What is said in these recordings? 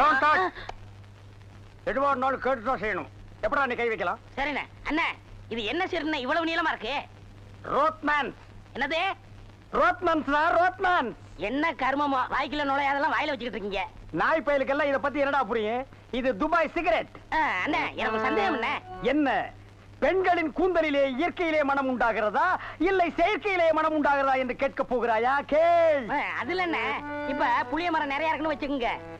Don't touch. எதுவா இருந்தாலும் கேட்டு தான் செய்யணும். எப்படா நீ கை வைக்கலாம்? சரிண்ணே. அண்ணே இது என்ன சரிண்ணே இவ்வளவு நீளமா இருக்கு? ரோத்மேன் என்னது? ரோத்மன்ஸ் தான் ரோத்மேன் என்ன கர்மமோ? வாய்க்குள்ள நுழையாதெல்லாம் வாயில வச்சுக்கிட்டு இருக்கீங்க. நாய் பயலுக்கெல்லாம் இத பத்தி என்னடா புரியும்? இது துபாய் சிகரெட். அண்ணே எனக்கு சந்தேகம் என்ன என்ன? பெண்களின் கூந்தலிலே இயற்கையிலே மனம் உண்டாகிறதா? இல்லை செயற்கையிலே மனம் உண்டாகிறதா என்று கேட்க போகிறாயா? கேள். அதுல என்ன இப்ப புளிய மரம் நிறைய இருக்குன்னு வச்சுக்கோங்க.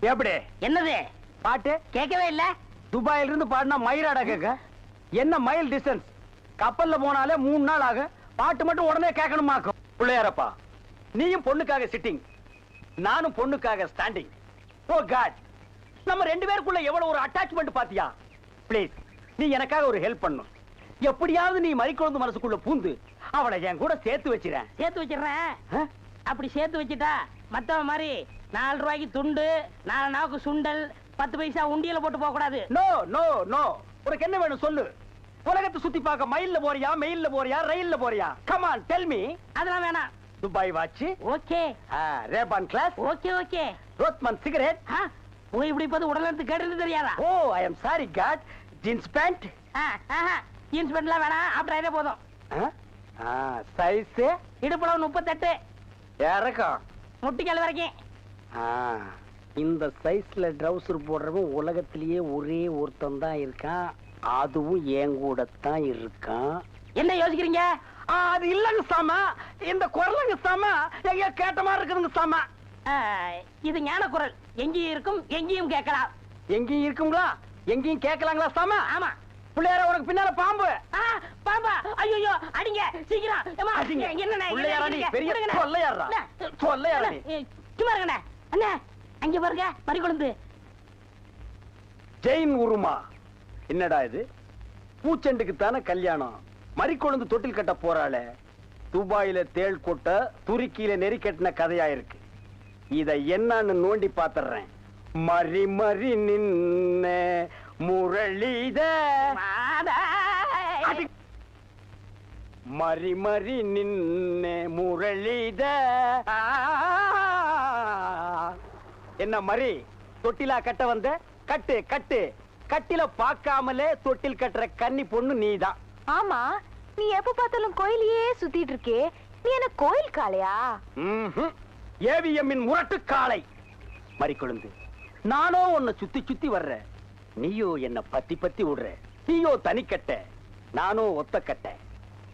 எப்படி? என்னது? பாட்டு? கேட்கவே இல்ல. துபாயில இருந்து பாடினா மயிராடா கேட்க? என்ன மைல் டிஸ்டன்ஸ் கப்பல்ல போனாலே மூணு நாள் ஆகும். பாட்டு மட்டும் உடனே கேட்கணுமாக்கும். பிள்ளையாரப்பா நீயும் பொண்ணுக்காக சிட்டிங் நானும் பொண்ணுக்காக ஸ்டாண்டிங் ஓ காட் நம்ம ரெண்டு பேருக்குள்ள எவ்வளவு ஒரு அட்டாச்மெண்ட் பாத்தியா? ப்ளீஸ் நீ எனக்காக ஒரு ஹெல்ப் பண்ணும் எப்படியாவது நீ மறிக்குழந்து மனசுக்குள்ள பூந்து அவளை என் கூட சேர்த்து வச்சிரேன் சேர்த்து வச்சிடுறேன்? அப்படி சேர்த்து வச்சுட்டா மத்தவன் மாதிரி நாலு ரூபாய்க்கு துண்டு நாலு நாவுக்கு சுண்டல் பத்து பைசா உண்டியல போட்டு போக கூடாது. நோ நோ நோ உனக்கு என்ன வேணும் சொல்லு. உலகத்தை சுத்தி பார்க்க மயில்ல போறியா மெயில்ல போறியா ரயில்ல போறியா? கமான் டெல் மீ அதெல்லாம் வேணாம். Dubai watch okay. Rayban glass. Okay okay. Rothmans cigarette. ஆ, புகை பிடிப்பது உடல் எடுத்து கேட்டது தெரியாதா? ஓ I am sorry God jeans pant jeans பேண்ட்லாம் வேணாம். ஆப்டர் போதும். சைஸ் இடுப்புளவு முப்பத்தெட்டு. இறக்கம். முட்டிக்கால் வரைக்கும். ஆ, இந்த சைஸ்ல ட்ரவுசர் போடுறவன் உலகத்திலேயே ஒரே ஒருத்தன் தான் இருக்கான். அதுவும் என் கூட தான் இருக்கான். என்ன யோசிக்கிறீங்க? அது இல்லங்க சாமா. இந்த குரலுங்க சாமா. எங்க கேட்ட மாதிரி இருக்குதுங்க சாமா. இது ஞான குரல். எங்கேயும் இருக்கும் எங்கேயும் கேட்கலாம். எங்கேயும் இருக்குங்களா? எங்கேயும் கேட்கலாங்களா சாமா? ஆமா. பிள்ளையார உனக்கு பின்னால பாம்பு. ஆ, பாப்பா ஐயோ அடிங்க சீக்கிரம். அடிங்க. என்ன பிள்ளையாரா நீ? பெரிய சும்மா இருங்கண்ணே. அண்ணே அங்க பாருங்க மறிக்குழந்து. ஜெயின் உருமா. என்னடா இது? பூச்செண்டுக்கு தானே கல்யாணம். மறிக்கொழுந்து தொட்டில் கட்ட போறாளே. துபாயில தேள் கொட்ட துருக்கியில நெறி கட்டின கதையா இருக்கு இத என்னன்னு நோண்டி பாத்துறேன். மறி மறி நின்ன. முரளித. மறி மறி நின்ன முரளித. என்ன மறி? தொட்டிலா கட்ட வந்த? கட்டு கட்டு. கட்டில பார்க்காமலே தொட்டில் கட்டுற கன்னி பொண்ணு நீதான். ஆமா நீ எப்ப பார்த்தாலும் கோயிலையே சுத்திட்டு இருக்கே. நீ என்ன கோயில் காளையா. ஏவிஎம்மின் முரட்டு காளை. மறிக்கொழுந்து. நானோ உன்னை சுத்தி சுத்தி வர்ற நீயோ என்ன பத்தி பத்தி விடுற? நீயோ தனிக்கட்ட நானோ ஒத்த கட்ட.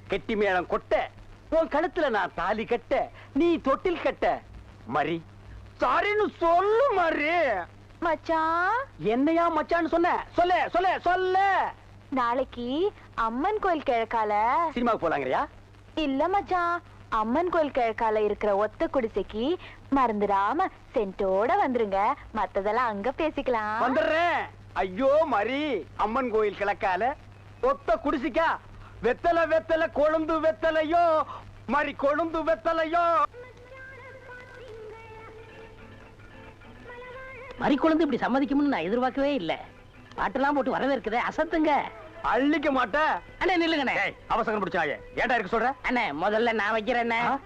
கெட்டி மேளம் கொட்ட. உன் கழுத்துல நான் தாலி கட்ட. நீ தொட்டில் கட்ட. மரி. சாரின்னு சொல்லு மரி. மச்சான் என்னையா மச்சான்னு சொன்ன? சொல்ல சொல்ல சொல்ல. நாளைக்கு அம்மன் கோயில் கிழக்கால. சினிமாக்கு போலாங்கறியா? இல்ல மச்சான் அம்மன் கோயில் கிழக்கால இருக்கிற ஒத்த குடிசைக்கு மறந்துடாம சென்ட்டோட வந்துருங்க. மத்ததெல்லாம் அங்க பேசிக்கலாம். வந்துடுறேன். ஐயோ மரி. அம்மன் கோயில் கிழக்கால. ஒத்த குடிசிக்கா. வெத்தலை வெத்தலை கொழுந்து வெத்தலையோ. மறி கொழுந்து வெத்தலையோ. மறிக்குழந்து இப்படி சம்மதிக்கும்னு நான் எதிர்பார்க்கவே இல்ல. பாட்டெல்லாம் போட்டு வரவேற்குதே அசத்துங்க அள்ளிக்க மாட்டேன் அண்ணே நில்லுங்கண்ணே. அவசரம் பிடிச்சாயே ஏன்டா இருக்க சொல்ற? அண்ணே முதல்ல நான் வைக்கிறேண்ணே. ஆ?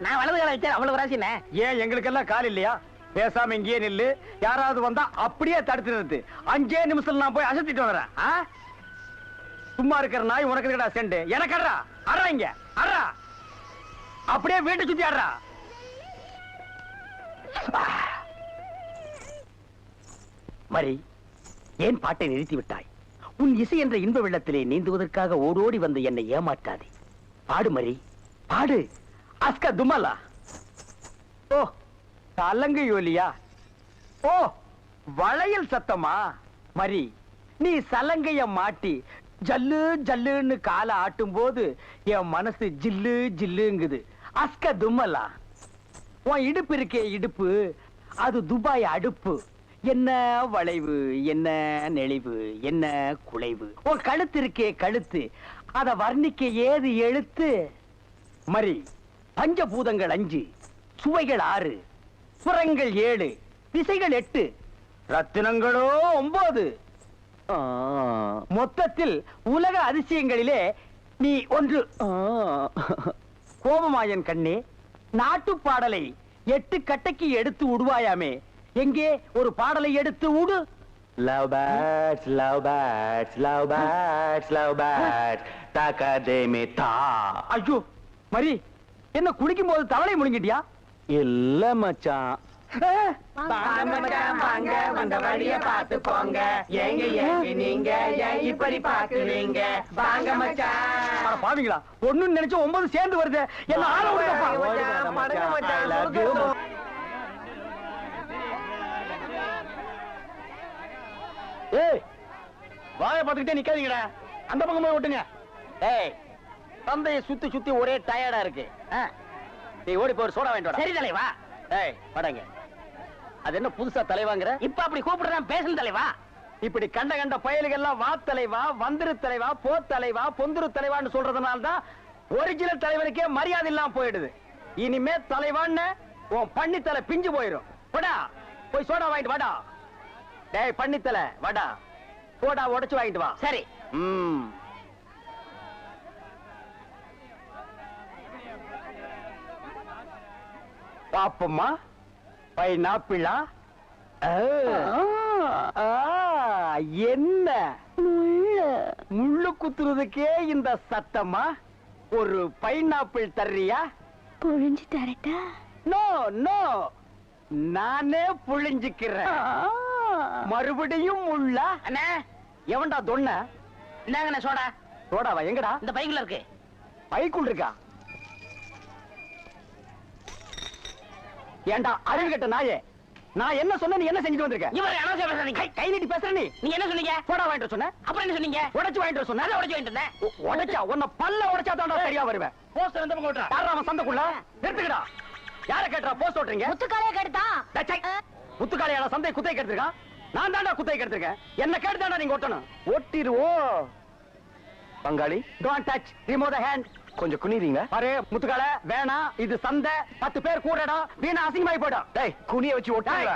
நான் வலது கால வச்சேன் அவ்வளவு ராசிண்ணே. ஏன் எங்களுக்கெல்லாம் கால் இல்லையா? பேசாம இங்கேயே நில்லு. யாராவது வந்தா அப்படியே தடுத்து அஞ்சே நிமிஷத்துல நான் போய் அசத்திட்டு வந்துறேன் சும்மா இருக்கிற நாய் உனக்கு இருக்கடா செண்டு. எனக்கு அடா அடா இங்க. அடா அப்படியே வீட்டு சுத்தி ஆடுறா மரி ஏன் பாட்டை நிறுத்தி விட்டாய்? உன் இசை என்ற இன்ப வெள்ளத்திலே நீந்துவதற்காக ஓடோடி வந்து என்னை ஏமாற்றாதே. பாடு மரி. பாடு. அஸ்க துமாலா ஓ கலங்கு யோலியா? ஓ வளையல் சத்தமா? மரி நீ சலங்கைய மாட்டி ஜல்லு ஜல்லுன்னு காலை ஆட்டும் போது என் மனசு ஜில்லு ஜில்லுங்குது. அஸ்க தும்மலா? உன் இடுப்பு இருக்கே இடுப்பு அது துபாய் அடுப்பு. என்ன வளைவு என்ன நெளிவு என்ன குலைவு? உன் கழுத்து இருக்கே கழுத்து அத வர்ணிக்க ஏது எழுத்து? மரி பஞ்சபூதங்கள் அஞ்சு சுவைகள் ஆறு. சுரங்கள் ஏழு திசைகள் எட்டு ரத்தினங்களோ ஒன்பது மொத்தத்தில் உலக அதிசயங்களிலே நீ ஒன்று. கோபமாயன் கண்ணே நாட்டு பாடலை எட்டு கட்டைக்கு எடுத்து உடுவாயாமே எங்கே ஒரு பாடலை எடுத்து உடு Love birds, love birds, love birds, love birds. Takademi ta. ஐயோ மரி என்ன குடிக்கும் போது தவளை முழுங்கிட்டியா இல்ல மச்சான். வாங்க வந்த வழிய பார்த்து போங்க. ஏங்க ஏங்க நீங்க? இப்படி பாக்குறீங்க வாங்க மச்சான். பாவீங்களா? ஒண்ணு நினைச்சு ஒன்பது சேர்ந்து வருது. என்ன ஆள you. ஏய் வாய பார்த்துக்கிட்டே நிக்காதீங்கடா. அந்த பக்கம் போய் விட்டுங்க ஏய் தந்தையை சுத்தி சுத்தி ஒரே டயர்டா இருக்கு? நீ ஓடி போய் ஒரு சோடா வாங்கிட்டு வாடா. சரி தலைவா. ஏய் வாடாங்க அது என்ன புதுசா தலைவாங்கிற? இப்ப அப்படி கூப்பிடுறேன் பேசணும் தலைவா. இப்படி கண்ட கண்ட பயலுகள்லாம் வா தலைவா வந்திரு தலைவா போ தலைவா பொந்துரு தலைவான்னு சொல்றதுனால தான் ஒரிஜினல் தலைவனுக்கே மரியாதை இல்லாம போயிடுது. இனிமே தலைவான்னு உன் பண்ணித்தலை பிஞ்சு போயிடும் போடா போய் சோடா வாங்கிட்டு வாடா. டேய் பண்ணித்தலை வாடா. சோடா உடைச்சு வாங்கிட்டு வா. சரி. ம். பாப்பம்மா? பைனாப்பிளா? என்ன? முள்ளு குத்துறதுக்கே இந்த சத்தமா ஒரு பைனாப்பிள் தர்றியா? புழிஞ்சு தரட்டா? No no. நானே புழிஞ்சுக்கிறேன். மறுபடியும் முள்ளா. அண்ணே எவன்டா தொன்ன? இந்தாங்கண்ணே சோடா. சோடாவா எங்கடா? இந்த பைக்குள்ள இருக்கு. பைக்குள் இருக்கா? ஏண்டா அறிவு கட்ட நாயே? நான் என்ன சொன்ன நீ என்ன செஞ்சுட்டு வந்திருக்க? இவர் அனாவசியம் பேசுறீங்க கை- கை நீட்டி பேசுற நீ. நீங்க என்ன சொன்னீங்க? போடா வாங்கிட்டு வர சொன்ன. அப்புறம் என்ன சொன்னீங்க? உடைச்சு வாங்கிட்டு வர சொன்ன. அதை உடைச்சு வாங்கிட்டு இருந்தேன் உடைச்சா உன்னை பல்ல உடைச்சா தான்டா சரியா வருவேன். போஸ்டர் இந்த பக்கம் விட்டுறா யாரா அவன் சந்தைக்குள்ள? நிறுத்துக்கடா. யார கேட்டா போஸ்ட் ஓட்டுறீங்க? முத்துக்காலைய சை. முத்துக்காளையாட சந்தை குத்தை கெடுத்திருக்கான் நான் தான்டா குத்தை கெடுத்திருக்கேன் என்ன கேட்டு தான்டா நீங்க ஒட்டணும் ஒட்டிருவோம் பங்காளி don't touch remove the hand கொஞ்சம் குனிறீங்க பாரு முத்துக்கால வேணாம் இது சந்தை பத்து பேர் கூடடா வீணா அசிங்கமாயி போயிடும் டேய் குனிய வச்சு ஒட்டுங்க